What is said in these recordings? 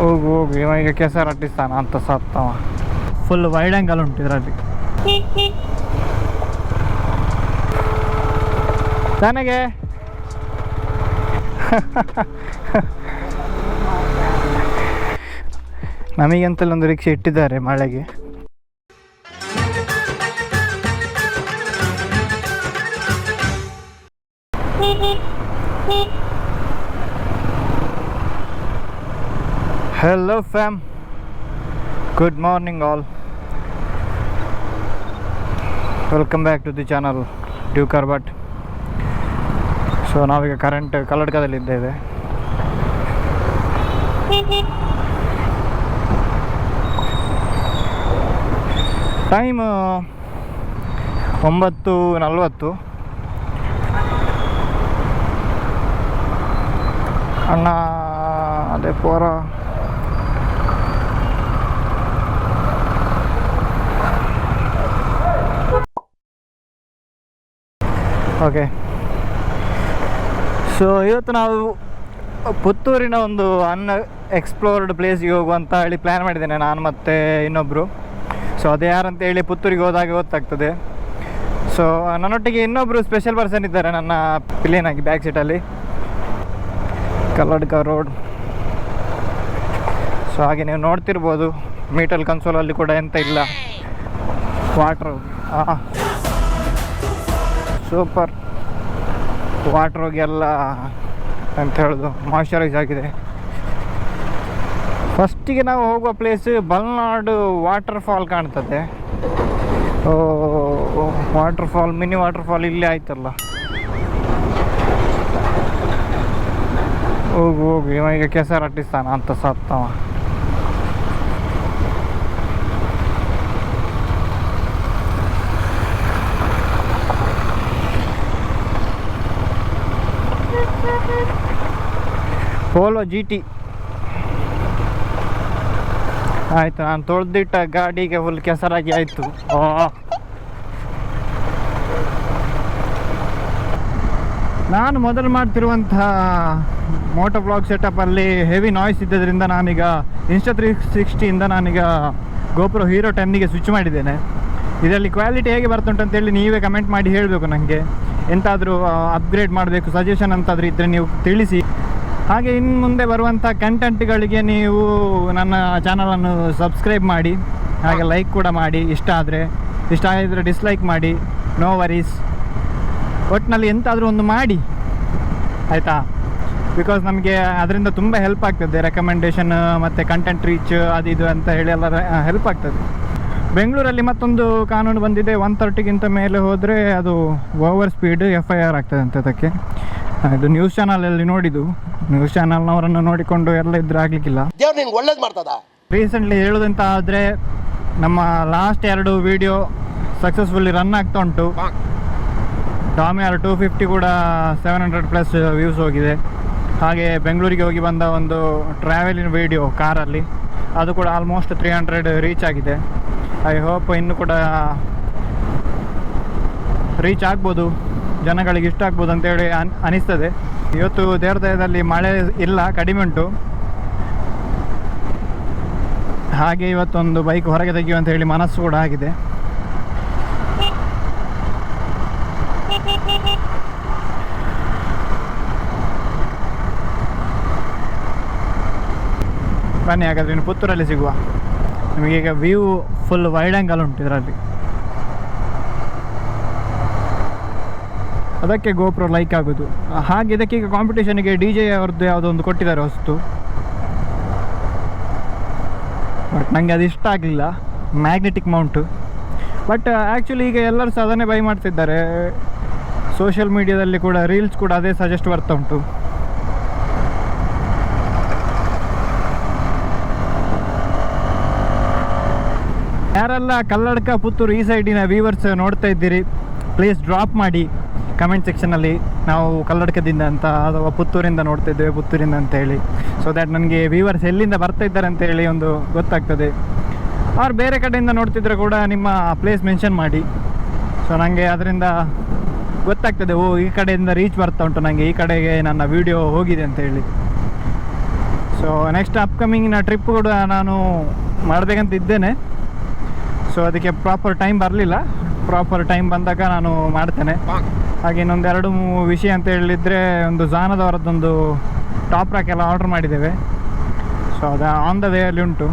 ಹೋಗು ಹೋಗು. ಇವ ಈಗ ಕೆಸರು ಅಟ್ಟಿಸ್ತಾನ, ಅಂತ ಸತ್ತವ ಫುಲ್ ವೈಡ್ ಆ್ಯಂಗಲ್ ಉಂಟು ಇದರಲ್ಲಿ. ನನಗೆ? ನಮಗಂತಲೇ ಒಂದು ರಿಕ್ಷೆ ಇಟ್ಟಿದ್ದಾರೆ ಮಳೆಗೆ. Hello fam good morning all welcome back to the channel due ಕಾರ್ಬಟ್ ಸೊ ನಾವೀಗ ಕರೆಂಟ್ ಕಲ್ಲಡ್ಕದಲ್ಲಿದ್ದೇವೆ ಟೈಮ್ ಒಂಬತ್ತು ನಲ್ವತ್ತು. ಅಣ್ಣ, ಅದೇ ಪೋರ. ಓಕೆ ಸೊ ಇವತ್ತು ನಾವು ಪುತ್ತೂರಿನ ಒಂದು ಅನ್ನ ಎಕ್ಸ್ಪ್ಲೋರ್ಡ್ ಪ್ಲೇಸ್ಗೆ ಹೋಗುವಂತ ಹೇಳಿ ಪ್ಲ್ಯಾನ್ ಮಾಡಿದ್ದೇನೆ ನಾನು ಮತ್ತು ಇನ್ನೊಬ್ಬರು ಸೊ ಅದು ಯಾರಂತ ಹೇಳಿ ಪುತ್ತೂರಿಗೆ ಹೋದಾಗ ಗೊತ್ತಾಗ್ತದೆ. ಸೊ ನನ್ನೊಟ್ಟಿಗೆ ಇನ್ನೊಬ್ಬರು ಸ್ಪೆಷಲ್ ಪರ್ಸನ್ ಇದ್ದಾರೆ ನನ್ನ ಪ್ಲೇನ್ ಆಗಿ ಬ್ಯಾಕ್ ಸೀಟಲ್ಲಿ ಕಲ್ಲಡ್ಕ ರೋಡ್ ಸೊ ಹಾಗೆ ನೀವು ನೋಡ್ತಿರ್ಬೋದು ಮೀಟಲ್ ಕನ್ಸೋಲಲ್ಲಿ ಕೂಡ ಎಂತ ಇಲ್ಲ. Water super. ವಾಟ್ರ್ ಹೋಗಿ ಎಲ್ಲ ಅಂತ ಹೇಳೋದು ಮಾಯ್ಶ್ಚರೈಸ್ ಆಗಿದೆ. ಫಸ್ಟಿಗೆ ನಾವು ಹೋಗುವ ಪ್ಲೇಸ್ ಬಲ್ನಾಡು ವಾಟರ್ ಫಾಲ್ ಕಾಣ್ತದೆ. Water fall mini water fall ಇಲ್ಲೇ ಆಯ್ತಲ್ಲ. ಹೋಗು ಹೋಗು. ಇವ ಈಗ ಅಟ್ಟಿಸ್ತಾನ ಅಂತ ಸತ್ತವ. ಪೋಲೋ ಜಿ ಟಿ ಆಯ್ತು, ನಾನು ತೊಳೆದಿಟ್ಟ ಗಾಡಿಗೆ ಫುಲ್ ಕೆಸರಾಗಿ ಆಯಿತು. ನಾನು ಮೊದಲು ಮಾಡ್ತಿರುವಂತಹ ಮೋಟೋ ಬ್ಲಾಗ್ ಸೆಟಪ್ಪಲ್ಲಿ ಹೆವಿ ನಾಯ್ಸ್ ಇದ್ದದ್ರಿಂದ ನಾನೀಗ ಇನ್ಸ್ಟಾ ತ್ರೀ ಸಿಕ್ಸ್ಟಿಯಿಂದ ನಾನೀಗ ಗೋಪ್ರೋ ಹೀರೋ ಟೆನ್ನಿಗೆ ಸ್ವಿಚ್ ಮಾಡಿದ್ದೇನೆ. ಇದರಲ್ಲಿ ಕ್ವಾಲಿಟಿ ಹೇಗೆ ಬರ್ತುಂಟು ಅಂತೇಳಿ ನೀವೇ ಕಮೆಂಟ್ ಮಾಡಿ ಹೇಳಬೇಕು ನನಗೆ ಎಂತಾದರೂ ಅಪ್ಗ್ರೇಡ್ ಮಾಡಬೇಕು ಸಜೆಷನ್ ಅಂತಾದರೂ ಇದ್ದರೆ ನೀವು ತಿಳಿಸಿ. ಹಾಗೆ ಇನ್ನು ಮುಂದೆ ಬರುವಂಥ ಕಂಟೆಂಟ್ಗಳಿಗೆ ನೀವು ನನ್ನ ಚಾನಲನ್ನು ಸಬ್ಸ್ಕ್ರೈಬ್ ಮಾಡಿ, ಹಾಗೆ ಲೈಕ್ ಕೂಡ ಮಾಡಿ, ಇಷ್ಟ ಆದರೆ, ಇಷ್ಟ ಆಗಿದ್ರೆ ಡಿಸ್ಲೈಕ್ ಮಾಡಿ ನೋ ವರೀಸ್ ಒಟ್ಟಿನಲ್ಲಿ ಎಂತಾದರೂ ಒಂದು ಮಾಡಿ, ಆಯಿತಾ? ಬಿಕಾಸ್ ನಮಗೆ ಅದರಿಂದ ತುಂಬ ಹೆಲ್ಪ್ ಆಗ್ತದೆ ರೆಕಮೆಂಡೇಷನ್ ಮತ್ತು ಕಂಟೆಂಟ್ ರೀಚ್ ಅದು ಇದು ಅಂತ ಹೇಳಿ ಎಲ್ಲ ಹೆಲ್ಪ್ ಆಗ್ತದೆ. ಬೆಂಗಳೂರಲ್ಲಿ ಮತ್ತೊಂದು ಕಾನೂನು ಬಂದಿದೆ. ಒನ್ ತರ್ಟಿಗಿಂತ ಮೇಲೆ ಹೋದರೆ ಅದು over speed F I R ಆಗ್ತದೆ ಅಂತ ಅದಕ್ಕೆ. ಇದು ನ್ಯೂಸ್ ಚಾನಲಲ್ಲಿ ನೋಡಿದ್ದು. ನ್ಯೂಸ್ ಚಾನಲ್ನವರನ್ನು ನೋಡಿಕೊಂಡು ಎಲ್ಲ ಇದ್ರೆ ಆಗ್ಲಿಕ್ಕಿಲ್ಲ. ದೇವ್ರು ಒಳ್ಳೇದು ಮಾಡ್ತದ? ರೀಸೆಂಟ್ಲಿ ಹೇಳೋದಂತ ಆದರೆ ನಮ್ಮ ಲಾಸ್ಟ್ ಎರಡು ವಿಡಿಯೋ ಸಕ್ಸಸ್ಫುಲ್ಲಿ ರನ್ ಆಗ್ತಾ ಉಂಟು. ಟಾಮಿಯಾರ್ ಟೂ ಫಿಫ್ಟಿ ಕೂಡ ಸೆವೆನ್ ಹಂಡ್ರೆಡ್ ಪ್ಲಸ್ ವ್ಯೂಸ್ ಹೋಗಿದೆ. ಹಾಗೆ ಬೆಂಗಳೂರಿಗೆ ಹೋಗಿ ಬಂದ ಒಂದು ಟ್ರಾವೆಲಿನ ವಿಡಿಯೋ ಕಾರಲ್ಲಿ ಅದು ಕೂಡ ಆಲ್ಮೋಸ್ಟ್ ತ್ರೀ ಹಂಡ್ರೆಡ್ ರೀಚ್ ಆಗಿದೆ. ಐ ಹೋಪ್ ಇನ್ನು ಕೂಡ ರೀಚ್ ಆಗ್ಬೋದು, ಜನಗಳಿಗೆ ಇಷ್ಟ ಆಗ್ಬೋದು ಅಂತೇಳಿ ಅನ್, ಅನಿಸ್ತದೆ. ಇವತ್ತು ದೇವರದಯದಲ್ಲಿ ಮಳೆ ಇಲ್ಲ, ಕಡಿಮೆ ಉಂಟು. ಹಾಗೆ ಇವತ್ತೊಂದು ಬೈಕ್ ಹೊರಗೆ ತೆಗೆಯುವ ಅಂತ ಹೇಳಿ ಮನಸ್ಸು ಕೂಡ ಆಗಿದೆ. ಬನ್ನಿ, ಹಾಗಾದ್ರೆ ಇನ್ನು ಪುತ್ತೂರಲ್ಲಿ ಸಿಗುವ. ನಿಮಗೀಗ ವ್ಯೂ ಫುಲ್ ವೈಡ್ ಆ್ಯಂಗಲ್ ಉಂಟು ಇದರಲ್ಲಿ. ಅದಕ್ಕೆ ಗೋಪ್ರೋ ಲೈಕ್ ಆಗೋದು. ಹಾಗೆ ಇದಕ್ಕೆ ಈಗ ಕಾಂಪಿಟೇಷನ್ಗೆ ಡಿ ಜೆ ಅವ್ರದ್ದು ಯಾವುದೋ ಒಂದು ಕೊಟ್ಟಿದ್ದಾರೆ ಹೊಸ್ತು. ಬಟ್ ನನಗೆ ಅದು ಇಷ್ಟ ಆಗಲಿಲ್ಲ. ಮ್ಯಾಗ್ನೆಟಿಕ್ ಮೌಂಟು ಬಟ್ ಆ್ಯಕ್ಚುಲಿ ಈಗ ಎಲ್ಲರೂ ಸಹ ಅದನ್ನೇ ಬೈ ಮಾಡ್ತಿದ್ದಾರೆ. ಸೋಷಿಯಲ್ ಮೀಡಿಯಾದಲ್ಲಿ ಕೂಡ ರೀಲ್ಸ್ ಕೂಡ ಅದೇ ಸಜೆಸ್ಟ್ ಬರ್ತಾ ಉಂಟು. ಯಾರೆಲ್ಲ ಕಲ್ಲಡ್ಕ ಪುತ್ತೂರು ಈ ಸೈಡಿನ ವ್ಯೂವರ್ಸ್ ನೋಡ್ತಾ ಇದ್ದೀರಿ. ಪ್ಲೀಸ್ ಡ್ರಾಪ್ ಮಾಡಿ. ಕಮೆಂಟ್ ಸೆಕ್ಷನಲ್ಲಿ ನಾವು ಕಲ್ಲಡ್ಕದಿಂದ ಅಂತ, ಅಥವಾ ಪುತ್ತೂರಿಂದ ನೋಡ್ತಾ ಇದ್ದೇವೆ, ಪುತ್ತೂರಿಂದ ಅಂತ ಹೇಳಿ. ಸೊ ದ್ಯಾಟ್ ನನಗೆ ವ್ಯೂವರ್ಸ್ ಎಲ್ಲಿಂದ ಬರ್ತಾ ಇದ್ದಾರೆ ಅಂತ ಹೇಳಿ ಒಂದು ಗೊತ್ತಾಗ್ತದೆ. ಅವ್ರು ಬೇರೆ ಕಡೆಯಿಂದ ನೋಡ್ತಿದ್ರೆ ಕೂಡ ನಿಮ್ಮ ಪ್ಲೇಸ್ ಮೆನ್ಷನ್ ಮಾಡಿ. ಸೊ ನನಗೆ ಅದರಿಂದ ಗೊತ್ತಾಗ್ತದೆ, ಓ, ಈ ಕಡೆಯಿಂದ ರೀಚ್ ಬರ್ತಾ ಉಂಟು ನನಗೆ ಈ ಕಡೆಗೆ ನನ್ನ ವಿಡಿಯೋ ಹೋಗಿದೆ ಅಂತ ಹೇಳಿ. ಸೊ ನೆಕ್ಸ್ಟ್ ಅಪ್ಕಮಿಂಗಿನ ಟ್ರಿಪ್ ಕೂಡ ನಾನು ಮಾಡಬೇಕಂತ ಇದ್ದೇನೆ. ಸೊ ಅದಕ್ಕೆ ಪ್ರಾಪರ್ ಟೈಮ್ ಬರಲಿಲ್ಲ. ಪ್ರಾಪರ್ ಟೈಮ್ ಬಂದಾಗ ನಾನು ಮಾಡ್ತೇನೆ. ಹಾಗೆ ಇನ್ನೊಂದು ಎರಡು ಮೂರು ವಿಷಯ ಅಂತ ಹೇಳಿದರೆ ಒಂದು ಜಾನದವರದ್ದೊಂದು ಟಾಪ್ ರಾಕ್ ಎಲ್ಲ ಆರ್ಡರ್ ಮಾಡಿದ್ದೇವೆ. ಸೊ ಅದು ಆನ್ ದ ವೇ ಅಲ್ಲಿ ಉಂಟು.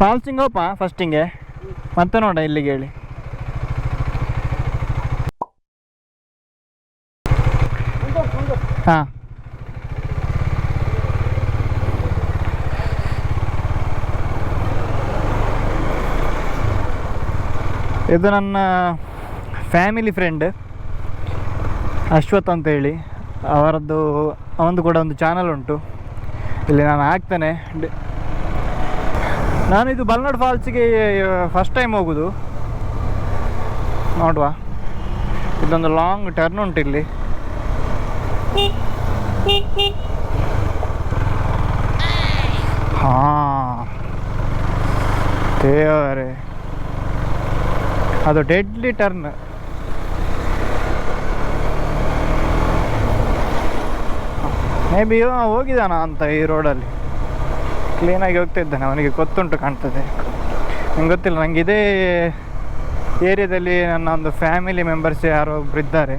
ಫಾಲ್ಸಿಂಗ್ ಹೋಪ ಫಸ್ಟಿಂಗೆ ಮತ್ತೆ ನೋಡ ಇಲ್ಲಿಗೆ ಹೇಳಿ. ಹಾಂ. ಇದು ನನ್ನ ಫ್ಯಾಮಿಲಿ ಫ್ರೆಂಡ್ ಅಶ್ವಥ್ ಅಂತ ಹೇಳಿ. ಅವರದ್ದು ಅವನದು ಕೂಡ ಒಂದು ಚಾನಲ್ ಉಂಟು. ಇಲ್ಲಿ ನಾನು ಹಾಕ್ತೇನೆ. ನಾನು ಇದು ಬಲ್ನಾಡ್ ಫಾಲ್ಸಿಗೆ ಫಸ್ಟ್ ಟೈಮ್ ಹೋಗುದು. ನೋಡುವ. ಇದೊಂದು ಲಾಂಗ್ ಟರ್ನ್ ಉಂಟು ಇಲ್ಲಿ. ಹಾಂ. ದೇವರೇ. ಅದು ಡೆಡ್ಲಿ ಟರ್ನ್ ಮೇ ಬಿ ಹೋಗಿದ್ದಾನ ಅಂತ ಈ ರೋಡಲ್ಲಿ ಕ್ಲೀನಾಗಿ ಹೋಗ್ತಾ ಇದ್ದಾನೆ, ಅವನಿಗೆ ಗೊತ್ತುಂಟು ಕಾಣ್ತದೆ. ನಂಗೆ ಗೊತ್ತಿಲ್ಲ, ನಂಗೆ ಇದೇ ಏರಿಯಾದಲ್ಲಿ ನನ್ನ ಒಂದು ಫ್ಯಾಮಿಲಿ ಮೆಂಬರ್ಸ್ ಯಾರೋ ಒಬ್ರು ಇದ್ದಾರೆ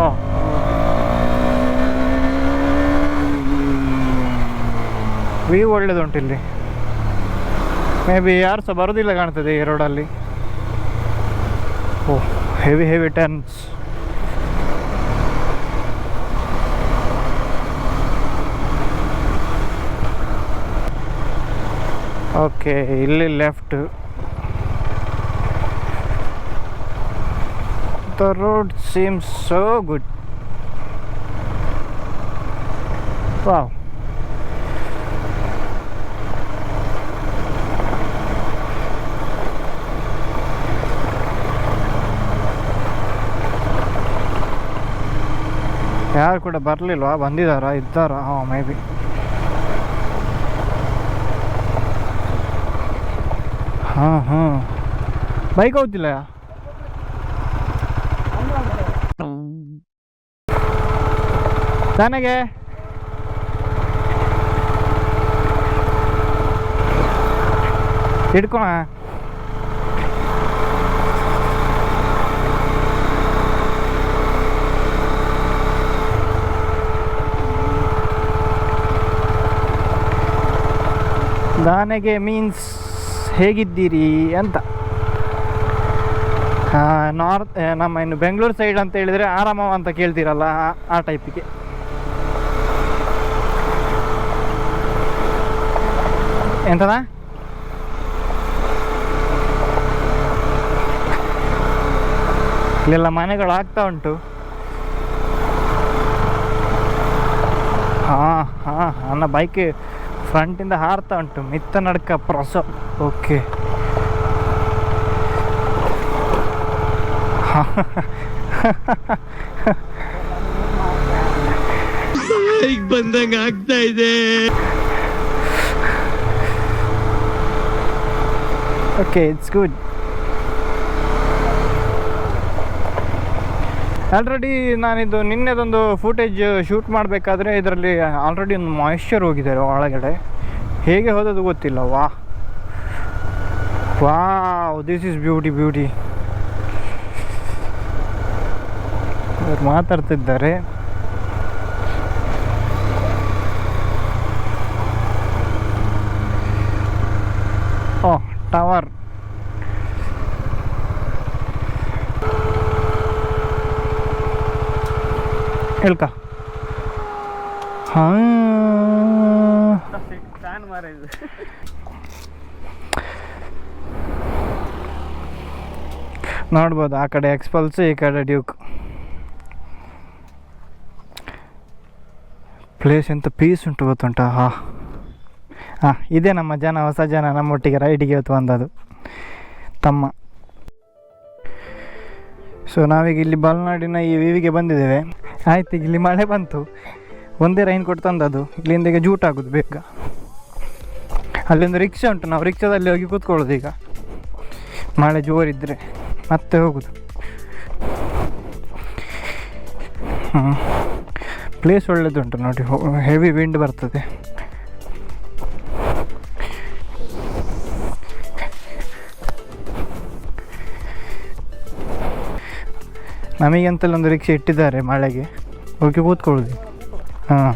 ಓ ವ್ಯೂ ಒಳ್ಳೇದುಂಟು ಇಲ್ಲಿ. ಮೇ ಬಿ ಯಾರು ಸಹ ಬರೋದಿಲ್ಲ ಕಾಣ್ತದೆ ಈ ರೋಡಲ್ಲಿ oh heavy heavy turns okay ಇಲ್ಲಿ left the road seems so good wow ಯಾರು ಕೂಡ ಬರಲಿಲ್ವಾ? ಬಂದಿದ್ದಾರಾ ಇದ್ದಾರಾ? ಹಾಂ ಮೇ ಬಿ ಹಾಂ ಹಾಂ. ಬೈಕ್ ಹೋಗ್ತಿಲ್ಲ? ನನಗೆ ಹಿಡ್ಕೊಣ ದಾನೆಗೆ ಮೀನ್ಸ್ ಹೇಗಿದ್ದೀರಿ ಅಂತ. ನಾರ್ತ್ ನಮ್ಮ ಇನ್ನು ಬೆಂಗಳೂರು ಸೈಡ್ ಅಂತ ಹೇಳಿದರೆ ಆರಾಮ ಅಂತ ಕೇಳ್ತೀರಲ್ಲ ಆ- ಟೈಪಿಗೆ ಎಂತದ? ಇಲ್ಲೆಲ್ಲ ಮನೆಗಳು ಆಗ್ತಾ ಉಂಟು. ಹಾಂ ಹಾಂ ನನ್ನ ಬೈಕ್ ಫ್ರಂಟಿಂದ ಹಾರ್ತಾ ಉಂಟು ಮಿತ್ತ ನಡ್ಕ ಪ್ರೊಸ. ಓಕೆ. ಈಗ ಬಂದಂಗ ಆಗ್ತಾ ಇದೆ. ಓಕೆ ಇಟ್ಸ್ ಗುಡ್ ಆಲ್ರೆಡಿ ನಾನಿದು ನಿನ್ನೆದೊಂದು ಫೂಟೇಜ್ ಶೂಟ್ ಮಾಡಬೇಕಾದ್ರೆ ಇದರಲ್ಲಿ ಆಲ್ರೆಡಿ ಒಂದು ಮಾಯಿಶ್ಚರ್ ಹೋಗಿದೆ ಒಳಗಡೆ. ಹೇಗೆ ಹೋದದು ಗೊತ್ತಿಲ್ಲ, ವಾ. ವಾ ದಿಸ್ ಇಸ್ ಬ್ಯೂಟಿ ಬ್ಯೂಟಿ ಅವ್ರು ಮಾತಾಡ್ತಿದ್ದಾರೆ. ಓ ಟವರ್ ಹೇಳ್ಕ. ನೋಡ್ಬೋದು, ಆ ಕಡೆ ಎಕ್ಸ್ಪಲ್ಸ್ ಈ ಕಡೆ ಡ್ಯೂಕ್ ಪ್ಲೇಸ್ ಎಂತ ಪೀಸ್ ಉಂಟು ಗೊತ್ತುಂಟ? ಹಾ. ಹಾಂ, ಇದೇ ನಮ್ಮ ಜನ, ಹೊಸ ಜನ ನಮ್ಮೊಟ್ಟಿಗೆ ರೈಡಿಗೆ ಇವತ್ತು ಬಂದದು ತಮ್ಮ. ಸೊ ನಾವೀಗ ಇಲ್ಲಿ ಬಲ್ನಾಡಿನ ಈ ವಿವಿಗೆ ಬಂದಿದ್ದೇವೆ. ಆಯ್ತು, ಇಲ್ಲಿ ಮಳೆ ಬಂತು. ಒಂದೇ ರೈನ್ ಕೊಟ್ಟು ತಂದದು ಇಲ್ಲಿಂದ ಈಗ ಜೂಟ್ ಆಗೋದು ಬೇಗ. ಅಲ್ಲೊಂದು ರಿಕ್ಷಾ ಉಂಟು, ನಾವು ರಿಕ್ಷಾದಲ್ಲಿ ಹೋಗಿ ಕೂತ್ಕೊಳ್ಳೋದು ಈಗ. ಮಳೆ ಜೋರಿದ್ದರೆ ಮತ್ತೆ ಹೋಗುದು. ಹ್ಞೂ ಪ್ಲೇಸ್ ಒಳ್ಳೇದುಂಟು ನೋಡಿ ಹೆವಿ ವಿಂಡ್ ಬರ್ತದೆ. ನಮಗೆ ಅಂತಲ್ಲ ಒಂದು ರಿಕ್ಷೆ ಇಟ್ಟಿದ್ದಾರೆ ಮಳೆಗೆ. ಹೋಗಿ ಕೂತ್ಕೊಳ್ಳೋದು. ಹಾಂ.